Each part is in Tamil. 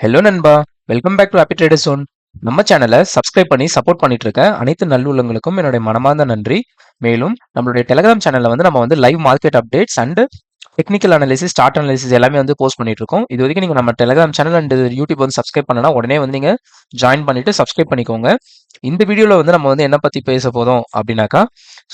ஹலோ நண்பா. Welcome back to happy trader zone நம்ம சேனலை சப்ஸ்கிரைப் பண்ணி சப்போர்ட் பண்ணிட்டு இருக்க அனைத்து நல்லுள்ளங்களுக்கும் என்னுடைய மனமார்ந்த நன்றி. மேலும் நம்மளுடைய டெலிகிராம் சேனலில் வந்து நம்ம வந்து live market updates and technical analysis start analysis எல்லாமே வந்து போஸ்ட் பண்ணிட்டு இருக்கோம். இது வரைக்கும் நீங்கள் நம்ம டெலிகிராம் சேனல் அண்ட் யூடியூப் வந்து சப்ஸ்கிரைப் பண்ணனா உடனே வந்து நீங்கள் ஜாயின் பண்ணிட்டு சப்ஸ்கிரைப் பண்ணிக்கோங்க. இந்த வீடியோவில் வந்து நம்ம வந்து என்ன பற்றி பேச போதும் அப்படின்னாக்கா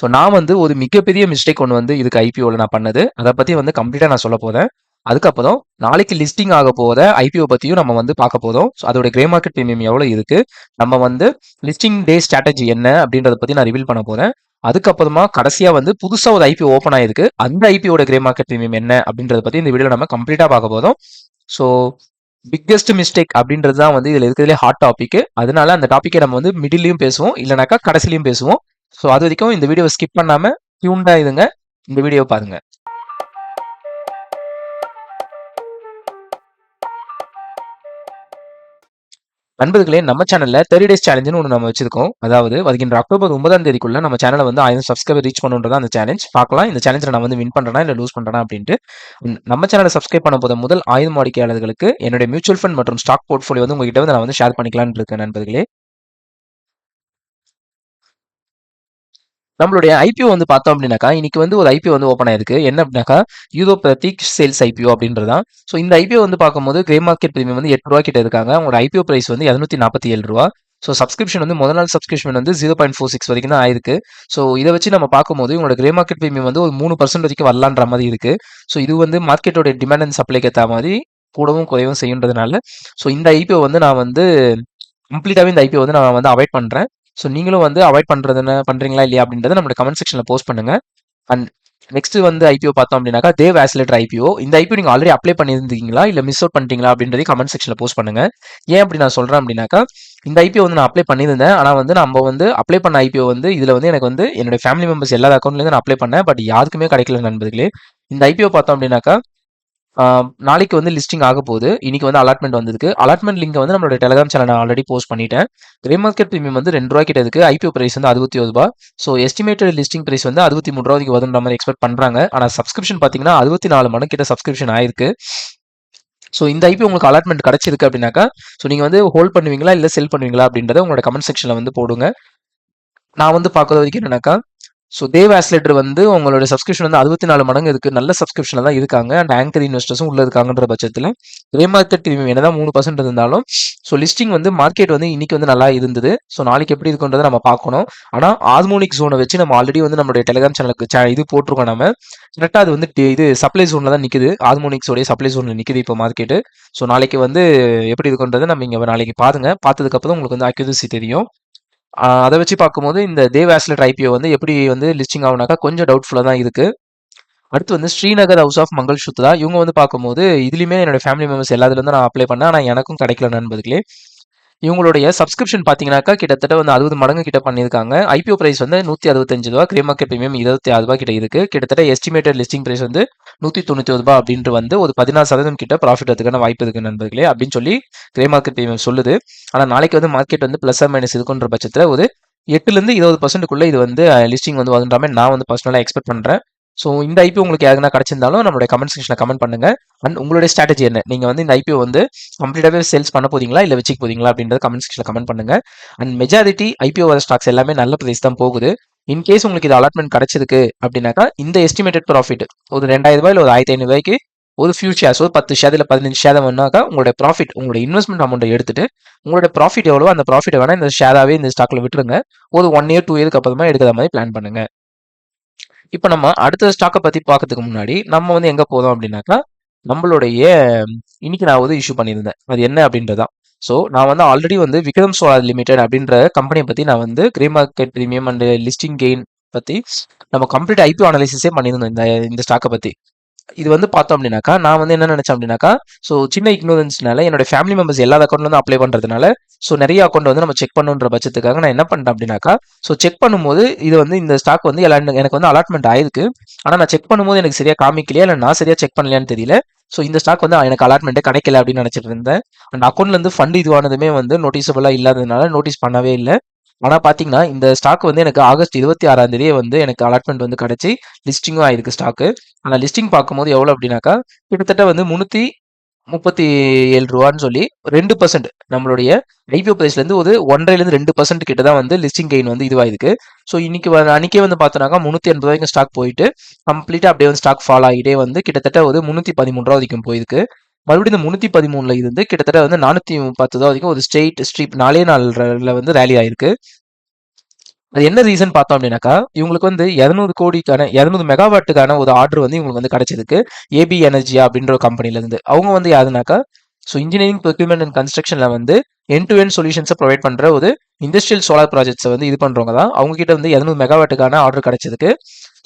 ஸோ நான் வந்து ஒரு மிகப்பெரிய மிஸ்டேக் ஒன்று வந்து இதுக்கு ஐபிஓவில் நான் பண்ணது. அதை பற்றி வந்து கம்ப்ளீட்டாக நான் சொல்ல போதேன் அதுக்கப்புறம் நாளைக்கு லிஸ்டிங் ஆக போகிற ஐபிஓ பற்றியும் நம்ம வந்து பார்க்க போதும் ஸோ அதோட கிரே மார்க்கெட் ப்ரீமியம் எவ்வளோ இருக்குது நம்ம வந்து லிஸ்டிங் டே ஸ்ட்ராட்டஜி என்ன அப்படின்றத பற்றி நான் ரிவீல் பண்ண போகிறேன் அதுக்கப்புறமா கடைசியாக வந்து புதுசாக ஒரு ஐபிஓ ஓப்பன் ஆயிருக்கு. அந்த ஐபிஓட கிரே மார்க்கெட் ப்ரீமியம் என்ன அப்படின்றத பற்றி இந்த வீடியோல நம்ம கம்ப்ளீட்டாக பார்க்க போதும் ஸோ பிக்கெஸ்ட் மிஸ்டேக் அப்படின்றது தான் வந்து இதில் இருக்கிறதுலே ஹாட் டாபிக் அதனால அந்த டாப்பிக்கை நம்ம வந்து மிடில்லையும் பேசுவோம் இல்லைனாக்கா கடைசிலையும் பேசுவோம். ஸோ அது வரைக்கும் இந்த வீடியோவை ஸ்கிப் பண்ணாமல் டியூன்டா இதுங்க இந்த வீடியோ பாருங்கள் நண்பர்களே நம்ம சேனல்ல தேர்ட்டி டேஸ் சேலஞ்சுன்னு ஒன்று நம்ம வச்சிருக்கோம். அதாவது வருகின்ற அக்டோபர் ஒன்பதாம் தேதிக்குள்ள நம்ம சேனலை வந்து ஆயிரம் சப்ஸ்கிரைபர் ரீச் பண்ணுன்றது அந்த சேலஞ்ச் பார்க்கலாம் இந்த சேலஞ்சில் நான் வந்து வின் பண்றேனா இல்லை லூஸ் பண்றேனா அப்படின்ட்டு. நம்ம சேனலை சப்ஸ்கிரைப் பண்ண போத முதல் ஆயுத வாடிக்கையாளர்களுக்கு என்னுடைய மியூச்சுவல் ஃபண்ட் மற்றும் ஸ்டாக் போர்ட்ஃபோலியோ வந்து உங்ககிட்ட வந்து நான் வந்து ஷேர் பண்ணிக்கலாம்னு இருக்கேன் நண்பர்களே. நம்மளுடைய ஐபிஓ வந்து பார்த்தோம் அப்படின்னாக்கா இன்னைக்கு வந்து ஒரு ஐபிஓ வந்து ஓப்பன் ஆயிருக்கு. என்ன அப்படின்னாக்கா யூரோ பிரதீக் சேல்ஸ் ஐபிஓ அப்படின்றதான் ஸோ இந்த ஐபிஓ வந்து பார்க்கும்போது கிரே மார்க்கெட் பிரீமியம் வந்து எட்டு ரூபா கிட்ட இருக்காங்க. அவங்களோட ஐபிஓ பிரைஸ் வந்து இரநூத்தி நாற்பத்தி ஏழு ரூபா. ஸோ சப்ஸ்கிரிப்ஷன் வந்து முதல் நாள் சப்ஸ்கிரிப்ஷன் வந்து ஜீரோ பாயிண்ட் ஃபோர் சிக்ஸ் வரைக்கும் தான் ஆயிருக்கு. ஸோ இதை வச்சு நம்ம பார்க்கும்போது உங்களோட கிரே மார்க்கெட் பிரீமியம் வந்து ஒரு மூணு பர்சன்ட் வரைக்கும் வரலான்ற மாதிரி இருக்கு. ஸோ இது வந்து மார்க்கெட்டோட டிமாண்ட் அண்ட் சப்ளைக்கு ஏற்ற மாதிரி கூடவும் குறைவும் செய்யுன்றதுனால ஸோ இந்த ஐபிஓ வந்து நான் வந்து கம்ப்ளீட்டாகவே இந்த ஐபிஓ வந்து நான் வந்து அவாய்ட் பண்ணுறேன் ஸோ நீங்களும் வந்து அவாய்ட் பண்ணுறதுன்னு பண்ணுறீங்களா இல்லையா அப்படின்றத நம்மளோட கமெண்ட் செக்ஷனில் போஸ்ட் பண்ணுங்க. அண்ட் நெக்ஸ்ட் வந்து ஐபிஓ பார்த்தோம் அப்படின்னாக்கா தேவ் ஆசிலேட்டர் ஐபிஓ இந்த ஐபிஓ நீங்கள் ஆல்ரெடி அப்ளை பண்ணியிருந்தீங்களா? இல்லை மிஸ் அவுட் பண்ணிட்டீங்களா அப்படின்றதையும் கமெண்ட் செக்ஷனில் போஸ்ட் பண்ணுங்க. ஏன் அப்படி நான் சொல்கிறேன் அப்படின்னாக்கா இந்த ஐபிஓ வந்து நான் அப்ளை பண்ணியிருந்தேன். ஆனால் வந்து நம்ம வந்து அப்ளை பண்ண ஐபிஓ வந்து இதில் வந்து எனக்கு வந்து என்னோட ஃபேமிலி மெம்பர்ஸ் எல்லா அக்கௌண்ட்லேருந்து நான் அப்ளை பண்ணேன். பட் யாருக்குமே கிடைக்கல நண்பர்களே. இந்த ஐபிஓ பார்த்தோம் அப்படின்னாக்கா நாளைக்கு வந்து லிஸ்டிங் ஆக போகுது. இன்னைக்கு வந்து அலாட்மெண்ட் வந்திருக்கு அலாட்மெண்ட் லிங்க் வந்து நம்மளோட டெலகிராம் சேனல் நான் ஆல்ரெடி போஸ்ட் பண்ணிட்டேன். கிரே மார்க்கெட் ப்ரீமியம் வந்து ரெண்டு ரூபா கிட்ட இருக்கு ஐபிஓ பிரைஸ் வந்து அறுபத்தி ஒரு ரூபா ஸோ எஸ்டிமேட்டட் லிஸ்டிங் பிரைஸ் வந்து அறுபத்தி மூணு ரூபாய்க்கு வருன்ற மாதிரி எக்ஸ்பெக்ட் பண்றாங்க. ஆனால் சப்ஸ்கிரிப்ஷன் பார்த்தீங்கன்னா அறுபத்தி நாலு மணி கிட்ட சப்ஸ்கிரிப்ஷன் ஆயிருக்கு. ஸோ இந்த ஐபி உங்களுக்கு அலாட்மெண்ட் கிடைச்சிருக்கு அப்படின்னாக்கா ஸோ நீங்கள் வந்து ஹோல்ட் பண்ணுவீங்களா? இல்லை செல் பண்ணுவீங்களா அப்படின்றத உங்களோட கமெண்ட் செக்ஷனில் வந்து போடுங்க. நான் வந்து பார்க்குறது வரைக்கும் என்னன்னாக்கா ஸோ தேவ் ஆஸ்லேட்டர் வந்து உங்களோட சப்ஸ்கிரிப்ஷன் வந்து அறுபத்தி நாலு மடங்கு இருக்குது நல்ல சப்ஸ்கிரிப்ஷனில் தான் இருக்காங்க. அண்ட் ஆங்கர் இன்வெஸ்டர்ஸும் உள்ள இருக்காங்கன்ற பட்சத்தில் கிரே மார்க்கெட் என்ன என்னதான் மூணு பர்சன்ட் இருந்தாலும் ஸோ லிஸ்டிங் வந்து மார்க்கெட் வந்து இன்னைக்கு வந்து நல்லா இருந்தது. ஸோ நாளைக்கு எப்படி இருக்குன்றதை நம்ம பார்க்கணும். ஆனால் ஹார்மோனிக் ஜோனை வச்சு நம்ம ஆல்ரெடி வந்து நம்மளுடைய டெலிகிராம் சேனலுக்கு சே- இது போட்டிருக்கோம் நம்ம கரெக்டாக அது வந்து இது சப்ளை ஜோனில் தான் நிற்குது ஹார்மோனிக்ஸோடைய சப்ளை ஜோனில் நிற்குது இப்போ மார்க்கெட்டு ஸோ நாளைக்கு வந்து எப்படி இருக்குன்றதை நம்ம இங்கே நாளைக்கு பாருங்க. பார்த்ததுக்கப்புறம் உங்களுக்கு வந்து அக்யூரசி தெரியும். அதை வச்சு பார்க்கும்போது இந்த தேவ் ஆஸ்லெட் ஐபிஓ வந்து எப்படி வந்து லிஸ்டிங் ஆகுனாக்கா கொஞ்சம் டவுட்ஃபுல்லாக தான் இருக்கு. அடுத்து வந்து Shringar house of Mangalsutra இவங்க வந்து பார்க்கும்போது இதுலையுமே என்னோட ஃபேமிலி மெம்பர்ஸ் எல்லாத்துலேருந்து நான் அப்ளை பண்ணேன். ஆனால் எனக்கும் கிடைக்கல நண்பர்களே. இவங்களுடைய சப்ஸ்கிரிப்ஷன் பார்த்தீங்கன்னாக்கா கிட்டத்தட்ட வந்து அறுபது மடங்கு கிட்ட பண்ணியிருக்காங்க. ஐபிஓ பிரைஸ் வந்து நூற்றி அறுபத்தஞ்சு ரூபா கிரே மார்க்கெட் பிரீமியம் இருபத்தி ஆறு ரூபா கிட்ட இருக்கு. கிட்டத்தட்ட எஸ்டிமேட்டட் லிஸ்டிங் பிரைஸ் வந்து நூற்றி தொண்ணூற்றி ரூபா அப்படின்ட்டு வந்து ஒரு பதினாறு சதவீதம் கிட்ட ப்ராஃபிட் அதுக்கான வாய்ப்பு இருக்கு நண்பர்களே அப்படின்னு சொல்லி கிரே மார்க்கெட் பிரீமியம் சொல்லுது. ஆனால் நாளைக்கு வந்து மார்க்கெட் வந்து ப்ளஸ் ஆர் மைனஸ் இருக்குன்ற பட்சத்தில் ஒரு எட்டுலேருந்து இருபது பர்சன்ட்டுக்குள்ளே இது வந்து லிஸ்டிங் வந்து வந்துன்ற மாதிரி நான் வந்து பர்சனலாக எக்ஸ்பெக்ட் பண்ணுறேன் ஸோ இந்த ஐபிஓ உங்களுக்கு யாருன்னா கிடைச்சிருந்தாலும் நம்மளுடைய கமெண்ட் செக்ஷனில் கமெண்ட் பண்ணுங்க. அண்ட் உங்களுடைய ஸ்ட்ராட்டஜி என்ன? நீங்கள் வந்து இந்த ஐபிஓ வந்து கம்ப்ளீட்டாகவே சேல்ஸ் பண்ண போதீங்களா இல்லை வச்சுக்க போதீங்களா அப்படின்றத கமெண்ட் செக்ஷனில் கமெண்ட் பண்ணுங்க. அண்ட் மெஜாரிட்டி ஐபிஓ வர ஸ்டாக்ஸ் எல்லாமே நல்ல ப்ரைஸ் தான் போகுது. இன்கேஸ் உங்களுக்கு இது அலாட்மெண்ட் கிடைச்சிருக்கு அப்படின்னாக்கா இந்த எஸ்டிமேட்டட் ப்ராஃபிட் ஒரு ரெண்டாயிரம் ரூபாய் இல்லை ஒரு ஆயிரத்தி ஐநூறுபாய்க்கு ஒரு ஃபியூ ஷேர்ஸ் ஒரு பத்து ஷேர் இல்லை பதினஞ்சு ஷேர் வேணாக்கா உங்களோட ப்ராஃபிட் உங்களோட இன்வெஸ்ட்மெண்ட் அமௌண்ட்டை எடுத்துட்டு உங்களோட ப்ராஃபிட் எவ்வளோ அந்த ப்ராஃபிட் வேணால் இந்த ஷேராகவே இந்த ஸ்டாக்கில் விட்டுருங்க. ஒரு ஒன் இயர் டூ இயருக்கு அப்புறமா எடுக்கிற மாதிரி பிளான் பண்ணுங்க. இப்போ நம்ம அடுத்த ஸ்டாக்கை பற்றி பார்க்கறதுக்கு முன்னாடி நம்ம வந்து எங்கே போதும் அப்படின்னாக்கா நம்மளுடைய இன்னைக்கு நான் வந்து இஷ்யூ பண்ணியிருந்தேன். அது என்ன அப்படின்றதான் ஸோ நான் வந்து ஆல்ரெடி வந்து விக்ரம் சோலார் லிமிடெட் அப்படின்ற கம்பெனியை பற்றி நான் வந்து grey market premium and listing gain பற்றி நம்ம கம்ப்ளீட் ஐபிஓ அனாலிசிஸே பண்ணியிருந்தோம் இந்த இந்த ஸ்டாக்கை பற்றி இது வந்து பார்த்தோம் அப்படின்னாக்கா நான் வந்து என்ன நினைச்சேன் அப்படின்னாக்கா ஸோ சின்ன இக்னோரன்ஸ்னால என்னோட ஃபேமிலி மெம்பர்ஸ் எல்லா அக்கௌண்ட்லருந்து அப்ளை பண்றதுனால ஸோ நிறைய அக்கௌண்ட் வந்து நம்ம செக் பண்ணுன்ற பட்சத்துக்காக நான் என்ன பண்ணிட்டேன் அப்படின்னாக்கா ஸோ செக் பண்ணும்போது இது வந்து இந்த ஸ்டாக் வந்து எல்லா எனக்கு வந்து அலாட்மெண்ட் ஆயிருக்கு. ஆனால் நான் செக் பண்ணும்போது எனக்கு சரியா காமிக்கலையா இல்லை நான் சரியா செக் பண்ணலையான்னு தெரியல. ஸோ இந்த ஸ்டாக் வந்து எனக்கு அலாட்மெண்ட்டே கிடைக்கல அப்படின்னு நினச்சிட்டு இருந்தேன். அண்ட் அக்கௌண்ட்லேருந்து ஃபண்ட் இதுவானதுமே வந்து நோட்டீஸபிளாக இல்லாததுனால நோட்டீஸ் பண்ணவே இல்லை. ஆனால் பார்த்தீங்கன்னா இந்த ஸ்டாக் வந்து எனக்கு ஆகஸ்ட் இருபத்தி ஆறாம் தேதியே வந்து எனக்கு அலாட்மெண்ட் வந்து கிடைச்சி லிஸ்டிங்கும் ஆயிருக்கு ஸ்டாக்கு ஆனால் லிஸ்டிங் பார்க்கும்போது எவ்வளோ அப்படின்னாக்கா கிட்டத்தட்ட வந்து முந்நூற்றி முப்பத்தி ஏழு ரூபான்னு சொல்லி ரெண்டு பர்சன்ட் நம்மளுடைய ஐபிஓ பிரைஸ்லேருந்து ஒரு ஒன்றரைலேருந்து ரெண்டு பர்சன்ட் கிட்ட தான் வந்து லிஸ்டிங் கெயின் வந்து இதுவாயிருக்கு. ஸோ இன்னைக்கு வ- அன்னைக்கே வந்து பார்த்தோன்னாக்கா முந்நூற்றி எண்பது ரூபாய்க்கு ஸ்டாக் போயிட்டு கம்ப்ளீட்டாக அப்படியே வந்து ஸ்டாக் ஃபால் ஆகிட்டே வந்து கிட்டத்தட்ட ஒரு முந்நூற்றி பதிமூணு ரூபா வரைக்கும் போயிருக்கு. மறுபடியும் இந்த முந்நூற்றி பதிமூணில் இருந்து கிட்டத்தட்ட வந்து நானூற்றி பத்து ரூபா வரைக்கும் ஒரு ஸ்ட்ரெயிட் ஸ்ட்ரீப் நாலே நாளில் வந்து ரேலி ஆயிருக்கு. அது என்ன ரீசன் பார்த்தோம் அப்படின்னாக்கா இவங்களுக்கு வந்து இரநூறு கோடிக்கான இரநூறு மெகாவாட்டுக்கான ஒரு ஆர்டர் வந்து இவங்களுக்கு வந்து கிடச்சிருக்கு. ஏபி எனர்ஜியா அப்படின்ற ஒரு கம்பெனிலேருந்து அவங்க வந்து யாருனாக்கா ஸோ இன்ஜினியரிங் procurement அண்ட் கன்ஸ்ட்ரக்ஷனில் வந்து என் டு என் சொல்யூஷன்ஸை ப்ரொவைட் பண்ணுற ஒரு இண்டஸ்ட்ரியல் சோலார் ப்ராஜெக்ட்ஸை வந்து இது பண்ணுறவங்க தான். அவங்க கிட்ட வந்து இரநூறு மெகாவாட்டுக்கான ஆர்டர் கிடைச்சதுக்கு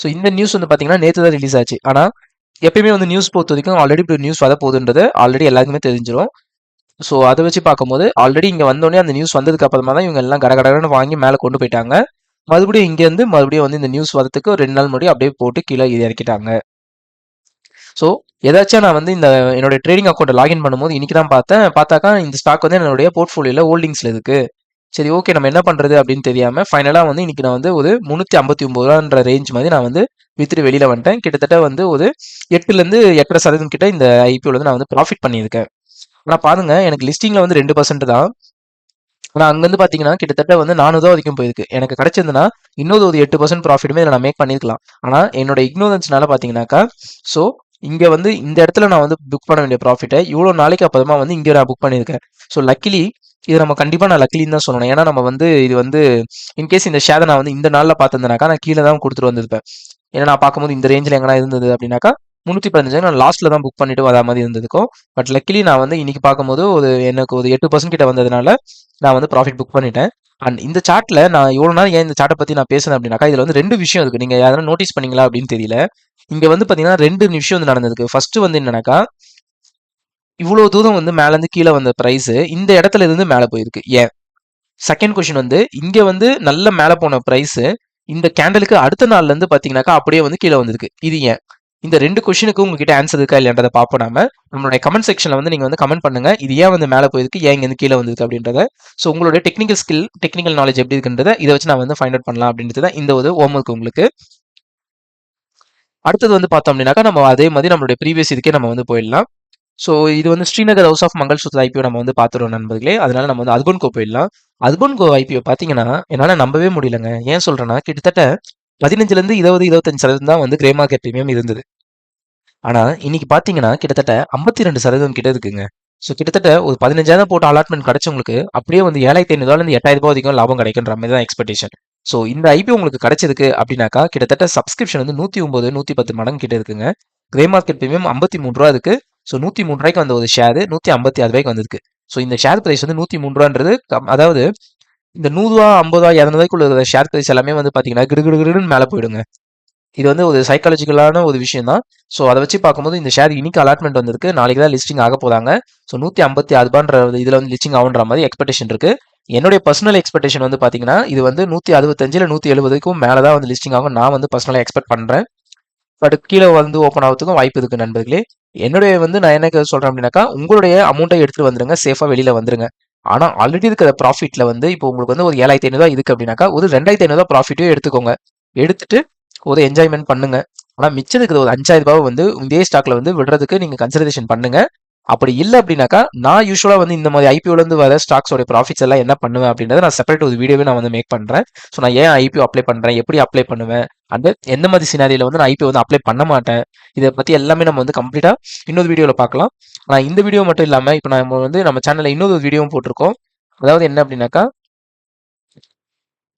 ஸோ இந்த நியூஸ் வந்து பார்த்தீங்கன்னா நேற்று தான் ரிலீஸ் ஆச்சு. ஆனால் எப்பயுமே வந்து நியூஸ் பொறுத்த வரைக்கும் ஆல்ரெடி இப்போ நியூஸ் வர போகுதுன்றது ஆல்ரெடி எல்லாருக்குமே தெரிஞ்சிடும் ஸோ அதை வச்சு பார்க்கும்போது ஆல்ரெடி இங்கே வந்தோடனே அந்த நியூஸ் வந்ததுக்கு அப்புறமா தான் இவங்க எல்லாம் கடகடன்னு வாங்கி மேலே கொண்டு போயிட்டாங்க. மறுபடியும் இங்கேருந்து மறுபடியும் வந்து இந்த நியூஸ் வரதுக்கு ரெண்டு நாள் முன்னாடி அப்படியே போட்டு கீழே இது இறக்கிட்டாங்க. ஸோ ஏதாச்சும் நான் வந்து இந்த என்னோட ட்ரேடிங் அக்கௌண்ட்டை லாகின் பண்ணும்போது இன்னைக்கு தான் பார்த்தேன். பார்த்தாக்கா இந்த ஸ்டாக் வந்து என்னுடைய போர்ட்ஃபோலியோல ஹோல்டிங்ஸில் இருக்குது சரி ஓகே நம்ம என்ன பண்ணுறது அப்படின்னு தெரியாமல் ஃபைனலாக வந்து இன்னைக்கு நான் வந்து ஒரு முந்நூற்றி ஐம்பத்தி ஒம்பது ரூபான்ற ரேஞ்ச் மாதிரி நான் வந்து வித்துட்டு வெளியில வந்துட்டேன். கிட்டத்தட்ட வந்து ஒரு எட்டுல இருந்து எட்டரை சதவீதம் கிட்ட இந்த ஐபிஓல வந்து நான் வந்து ப்ராஃபிட் பண்ணியிருக்கேன். ஆனா பாருங்க எனக்கு லிஸ்டிங்ல வந்து ரெண்டு பர்சன்ட் தான். ஆனா அங்கேருந்து பாத்தீங்கன்னா கிட்டத்தட்ட வந்து நானூறு வரைக்கும் போயிருக்கு. எனக்கு கிடைச்சதுன்னா இன்னொரு ஒரு எட்டு பர்சன்ட் ப்ராஃபிட்டுமே இதில் நான் மேக் பண்ணிருக்கலாம் ஆனா என்னோட இக்னோரன்ஸ்னால பாத்தீங்கன்னாக்கா ஸோ இங்க வந்து இந்த இடத்துல நான் வந்து புக் பண்ண வேண்டிய ப்ராஃபிட்டை இவ்வளோ நாளைக்கு அப்புறமா வந்து இங்க நான் புக் பண்ணியிருக்கேன். ஸோ லக்கிலி இது நம்ம கண்டிப்பா நான் லக்கிலின்னு தான் சொல்லணும். ஏன்னா நம்ம வந்து இது வந்து இன்கேஸ் இந்த ஷேரை நான் வந்து இந்த நாளில் பார்த்திருந்தேனாக்கா நான் கீழே தான் கொடுத்துட்டு வந்திருப்பேன். ஏன்னா நான் பார்க்கும்போது இந்த ரேஞ்சில் எங்கன்னா இருந்தது அப்படின்னாக்கா முந்நூற்றி பதினஞ்சு நான் லாஸ்ட்டில் தான் புக் பண்ணிட்டு வர மாதிரி இருந்ததுக்கும் பட் லக்கிலி நான் வந்து இன்னைக்கு பார்க்கும்போது ஒரு எனக்கு ஒரு எட்டு பர்சன்ட் கிட்ட வந்ததுனால நான் வந்து ப்ராஃபிட் புக் பண்ணிட்டேன். அண்ட் இந்த சார்ட்டில் நான் இவ்வளோ நாள் ஏன் இந்த சார்ட்டை பற்றி நான் பேசுனேன் அப்படின்னாக்கா இதில் வந்து ரெண்டு விஷயம் இருக்குது நீங்கள் யாரும் நோட்டீஸ் பண்ணீங்களா அப்படின்னு தெரியல. இங்கே வந்து பார்த்தீங்கன்னா ரெண்டு விஷயம் வந்து நடந்திருக்கு. ஃபர்ஸ்ட் வந்து என்னன்னாக்கா இவ்வளோ தூரம் வந்து மேலேருந்து கீழே வந்த ப்ரைஸு இந்த இடத்துல இருந்து மேலே போயிருக்கு. ஏன்? செகண்ட் கொஷின் வந்து இங்கே வந்து நல்ல மேலே போன ப்ரைஸு இந்த கேண்டலுக்கு அடுத்த நாள்ல இருந்து பாத்தீங்கன்னாக்கா அப்படியே வந்து கீழே வந்திருக்கு. இது ஏன்? இந்த ரெண்டு கொஸ்டினுக்கு உங்ககிட்ட ஆன்சர் இருக்கா இல்லைன்றதை பார்ப்போம் நாம. நம்மளுடைய கமெண்ட் செக்ஷன்ல வந்து நீங்க வந்து கமெண்ட் பண்ணுங்க. இது ஏன் வந்து மேலே போயிருக்கு? ஏன் இங்க கீழே வந்திருக்கு அப்படின்றத. ஸோ உங்களுடைய டெக்னிக்கல் ஸ்கில் டெக்னிக்கல் நாலேஜ் எப்படி இருக்குன்றத இதை வச்சு நான் வந்து ஃபைண்ட் அவுட் பண்ணலாம் அப்படின்றது தான் இந்த ஒரு ஹோம்ஒர்க் உங்களுக்கு. அடுத்தது வந்து பார்த்தோம் அப்படின்னாக்கா நம்ம அதே மாதிரி நம்மளுடைய ப்ரீவியஸ் இதுக்கே நம்ம வந்து போயிடலாம். ஸோ இது வந்து ஸ்ரீநகர் ஹவுஸ் ஆஃப் மங்கள் சுத்த ஐபிஓ நம்ம வந்து பார்த்துருவோம் நண்பர்களே. அதனால நம்ம வந்து அர்பன்கோ போயிடலாம். அர்பன்கோ ஐபிஓ பார்த்தீங்கன்னா என்னால் நம்பவே முடியலங்க. ஏன் சொல்கிறேன்னா கிட்டத்தட்ட பதினஞ்சுலேருந்து இருபது இருபத்தஞ்சு சதவீதம் தான் வந்து கிரே மார்க்கெட் ப்ரீமியம் இருந்தது. ஆனால் இன்னைக்கு பார்த்தீங்கன்னா கிட்டத்தட்ட ஐம்பத்தி ரெண்டு சதவீதம் கிட்ட இருக்குங்க. ஸோ கிட்டத்தட்ட ஒரு பதினஞ்சாயிரம் போட்டு அலாட்மெண்ட் கிடைச்சவங்களுக்கு அப்படியே வந்து ஏழாயிரத்தி ஐநூறுவாலேருந்து எட்டாயிரம் ரூபாய் வரைக்கும் லாபம் கிடைக்குன்ற மாதிரி தான் எக்ஸ்பெக்டேஷன் ஸோ இந்த ஐபி உங்களுக்கு கிடைச்சிருக்கு அப்படின்னாக்கா கிட்டத்தட்ட சப்ஸ்கிரிப்ஷன் வந்து நூற்றி ஒம்பது நூற்றி பத்து மடங்கு கிட்ட இருக்குங்க. கிரே மார்க்கெட் ப்ரீமியம் ஐம்பத்தி மூணு ரூபா இருக்கு ஸோ நூற்றி மூணு ரூபாய்க்கு வந்த ஒரு ஷேர் நூற்றி ஐம்பத்தி ஆறு ரூபாய்க்கு வந்திருக்கு. ஸோ இந்த ஷேர் பிரைஸ் வந்து நூற்றி மூணு ரூபான்றது அதாவது இந்த நூறுரூவா ஐம்பது ரூபா இரநூறுவாய்க்குள்ள இருக்கிற ஷேர் பிரைஸ் எல்லாமே வந்து பார்த்தீங்கன்னா கிடுகிடுன்னு மேலே போயிடுங்க. இது வந்து ஒரு சைக்காலஜிக்கலான ஒரு விஷயம் தான் ஸோ அதை வச்சு பார்க்கும்போது இந்த ஷேர் இன்னைக்கு அலாட்மெண்ட் வந்திருக்கு. நாளைக்கு தான் லிஸ்டிங் ஆக போகிறாங்க ஸோ நூற்றி ஐம்பத்தி ஆறுபான்ற இதில் வந்து லிஸ்டிங் ஆகுன்ற மாதிரி எக்ஸ்பெக்டேஷன் இருக்கு. என்னுடைய பர்சனல் எக்ஸ்பெக்டேஷன் வந்து பார்த்தீங்கன்னா இது வந்து நூற்றி அறுபத்தஞ்சில் நூற்றி எழுபதுக்கும் மேலே தான் வந்து லிஸ்டிங் ஆகும். நான் வந்து பர்சனலாக எக்ஸ்பெக்ட் பண்ணுறேன் பட் கீழே வந்து ஓப்பன் ஆகிறதுக்கும் வாய்ப்பு இருக்குது நண்பர்களே. என்னுடைய வந்து நான் என்ன சொல்றேன் அப்படின்னாக்கா உங்களுடைய அமௌண்ட்டை எடுத்துட்டு வந்துருங்க சேஃபா வெளியில வந்துருங்க. ஆனா ஆல்ரெடி இருக்கிற ப்ராஃபிட்ல வந்து இப்போ உங்களுக்கு வந்து ஒரு ஏழாயிரத்தி ஐநூறுவா இருக்கு அப்படின்னாக்கா ஒரு ரெண்டாயிரத்தி ஐநூறுவா ப்ராஃபிட்டையும் எடுத்துக்கோங்க. எடுத்துட்டு ஒரு என்ஜாய்மெண்ட் பண்ணுங்க. ஆனா மிச்சம் இருக்கிற ஒரு அஞ்சாயிரம் ரூபாய் வந்து இதே ஸ்டாக்ல வந்து விடுறதுக்கு நீங்க கன்சிடரேஷன் பண்ணுங்க. அப்படி இல்லை அப்படின்னாக்கா நான் யூஸ்வலாக வந்து இந்த மாதிரி ஐபிஓலேருந்து வர ஸ்டாக்ஸோட ப்ராஃபிட்ஸ் எல்லாம் என்ன பண்ணுவேன் அப்படின்றத நான் செப்பரேட் ஒரு வீடியோவே நான் வந்து மேக் பண்ணுறேன் ஸோ நான் ஏன் ஐபிஓ அப்ளை பண்ணுறேன் எப்படி அப்ளை பண்ணுவேன்? அண்ட் எந்த மாதிரி சினாரியில் வந்து நான் ஐபிஓ வந்து அப்ளை பண்ண மாட்டேன்? இதை பற்றி எல்லாமே நம்ம வந்து கம்ப்ளீட்டாக இன்னொரு வீடியோவில் பார்க்கலாம். நான் இந்த வீடியோ மட்டும் இல்லாமல் இப்போ நம்ம வந்து நம்ம சேனலில் இன்னொரு வீடியோவும் போட்டிருக்கோம். அதாவது என்ன அப்படின்னாக்கா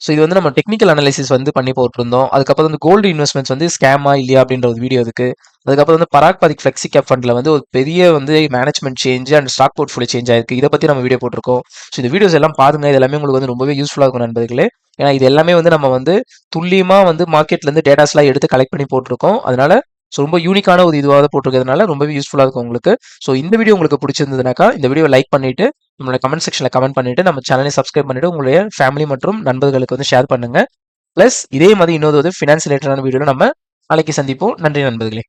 ஸோ இது வந்து நம்ம டெக்னிக்கல் அனாலிசிஸ் வந்து பண்ணி போட்டிருந்தோம். அதுக்கப்புறம் வந்து கோல்டு இன்வெஸ்ட்மெண்ட்ஸ் வந்து ஸ்கேமா இல்லையா அப்படின்ற ஒரு வீடியோ இருக்கு. அதுக்கப்புறம் வந்து பராக் பாதிக் ஃபிளெக்ஸி கேப் ஃபண்டில் வந்து ஒரு பெரிய வந்து management change and stock portfolio change ஆயிருக்கு. இதை பற்றி நம்ம வீடியோ போட்டிருக்கோம். ஸோ இந்த வீடியோஸ் எல்லாம் பாருங்க. இது எல்லாமே உங்களுக்கு வந்து ரொம்பவே யூஸ்ஃபுல்லாக இருக்கும் நண்பர்களே. ஏன்னா இது எல்லாமே வந்து நம்ம வந்து துல்லியமாக வந்து மார்க்கெட்லேருந்து டேட்டாஸ்லாம் எடுத்து கலெக்ட் பண்ணி போட்டிருக்கோம். அதனால ஸோ ரொம்ப யூனிக்கான ஒரு இதுவாக போட்டிருக்கிறதுனால ரொம்பவே யூஸ்ஃபுல்லாக இருக்கும் உங்களுக்கு. ஸோ இந்த வீடியோ உங்களுக்கு பிடிச்சிருந்ததுனாக்கா இந்த வீடியோ லைக் பண்ணிட்டு நம்மளோட கமெண்ட் செக்ஷனில் கமெண்ட் பண்ணிட்டு நம்ம சேனலை சப்ஸ்கிரைப் பண்ணிவிட்டு உங்களுடைய ஃபேமிலி மற்றும் நண்பர்களுக்கு வந்து ஷேர் பண்ணுங்க. ப்ளஸ் இதே மாதிரி இன்னொரு ஒரு ஃபினான்ஸ் ரிலேட்டடான வீடியோவில் நம்ம நாளைக்கு சந்திப்போம். நன்றி நண்பர்களே.